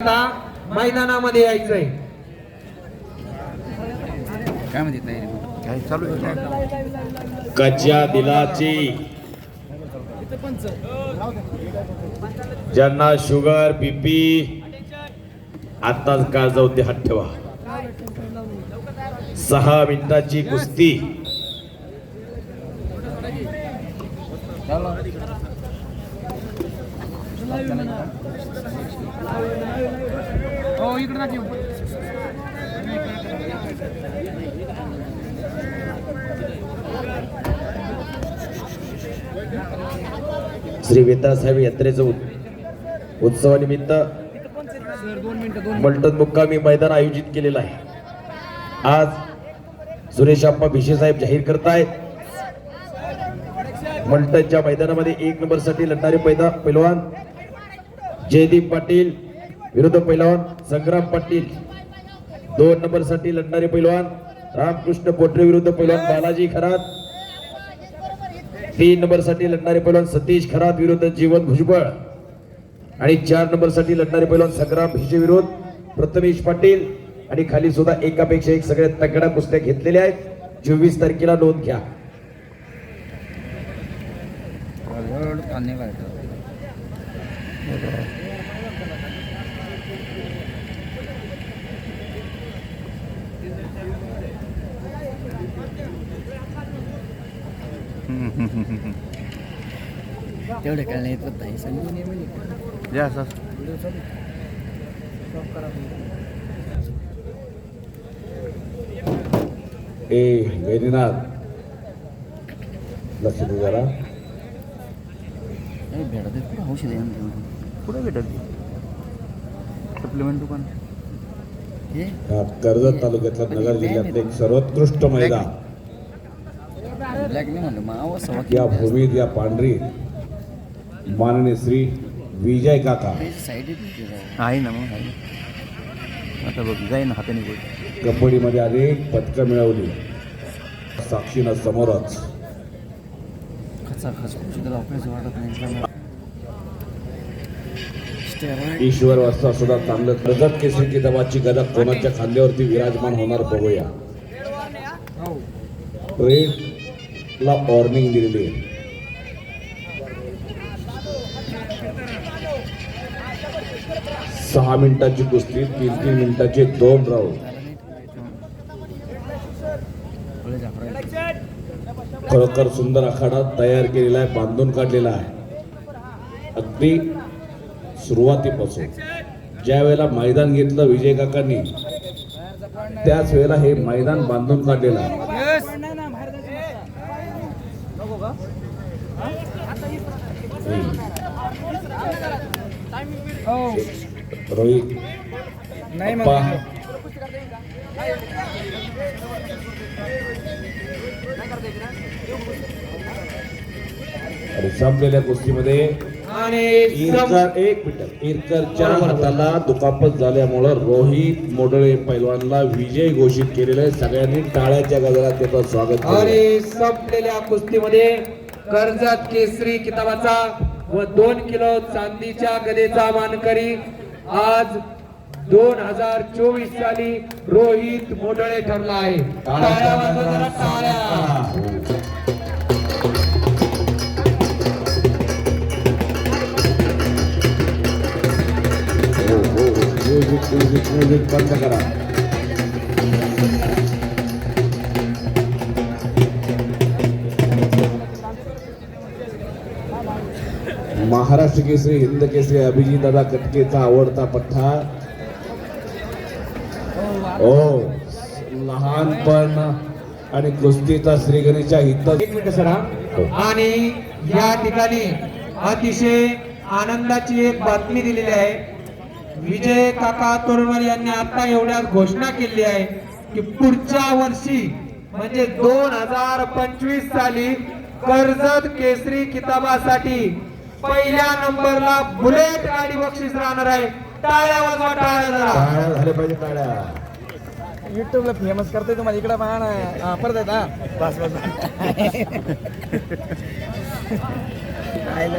आता मैदानामध्ये यायचंय. काय म्हणते तयारी काय चालू आहे? कच्च्या दिलाची. ज्यांना शुगर बीपी आताच काळजा होते हात ठेवा. सहा मिनिटाची कुस्ती. हो इकडे दाखव श्री वेताळसाहेब यात्रेचं उत्सवानिमित्त सर मलटण मुक्कामी मैदान आयोजित केलेलं आहे. आज सुरेश आप्पा भिशे साहेब जाहीर करतायत. मलटणच्या मैदानामध्ये एक नंबरसाठी लढणारे पैदा पैलवान जयदीप पाटील विरुद्ध पैलवान संग्राम पाटील. दोन नंबरसाठी लढणारे पैलवान रामकृष्ण पोटरे विरुद्ध पैलवान बालाजी खरात. तीन नंबरसाठी लढणारे पैलवान सतीश खरात विरुद्ध जीवन भुजबळ. आणि चार नंबरसाठी लढणारे पैलवान संग्राम भिशे विरोध प्रथमेश पाटील. आणि खाली सुद्धा एकापेक्षा एक सगळ्यात तगड्या कुस्त्या घेतलेल्या आहेत. चोवीस तारखेला नोंद घ्या. तेवढे काय नाही नाही संजू म्हणजे या सर. ए वैद्यनाथ. लक्ष दे जरा. भेटत कुठं औषध आहे? कुठे भेटल सप्लिमेंट दुकान. कर्जत तालुक्यातलं नगर जिल्ह्यातलं एक सर्वोत्कृष्ट सव्वा या भूमीत या पांढरी माननीय श्री विजय काका. आहे ना मग आता बघ जाईन हाताने कबड्डीमध्ये अनेक पदकं मिळवली. साक्षीनं समोरच. खचा खच वाटत नाही. ईश्वर वाजता सुद्धा चांगलं रजत केसरी किताबाची गदा कोणाच्या खांद्यावरती विराजमान होणार बघूया. रेड ला वॉर्निंग दिलेली आहे. सहा मिनिटाची कुस्ती तीन तीन मिनिटाचे दोन राऊंड खरोखर सुंदर आखाडा तयार केलेला आहे बांधून काढलेला आहे. अगदी सुरुवातीपासून. ज्या वेळेला मैदान घेतलं विजय काकांनी त्याच वेळेला हे मैदान बांधून काढलेलं. रोहित. आणि संपलेल्या कुस्तीमध्ये आणि इरकर एक मिनिट. इरकरच्या हाताला दुखापत झाल्यामुळं रोहित मोडळे पैलवानला विजय घोषित केलेलं आहे. सगळ्यांनी टाळ्याच्या गजरात त्याचं स्वागत. आणि संपलेल्या कुस्तीमध्ये कर्जत केसरी किताबाचा व दोन किलो चांदीच्या गदेचा मानकरी. आज दोन हजार चोवीस साली रोहित मोडळे ठरला आहे. म्युझिक म्युझिक म्युझिक बंद करा महाराष्ट्र केसरी हिंद केसरी अभिजित दादा कटकेचा आवडता पठ्ठा. हो लहानपण आणि कुस्तीचा श्रीगणेच्या हित एक मिनिट सर हा. आणि या ठिकाणी अतिशय आनंदाची एक बातमी दिलेली आहे. विजय काका तोरवाल यांनी आता एवढ्यात घोषणा केली आहे की पुढच्या वर्षी म्हणजे दोन हजार पंचवीस साली कर्जत केसरी किताबासाठी पहिल्या नंबरला बुलेट गाडी बक्षीस राहणार आहे. टाळ्या वाजवा टाळ्या जरा. झाल्या पाहिजे टाळ्या. युट्यूबला फेमस करतोय तुम्हाला. इकडे पहा ना. परत आहेत हा. बस बस.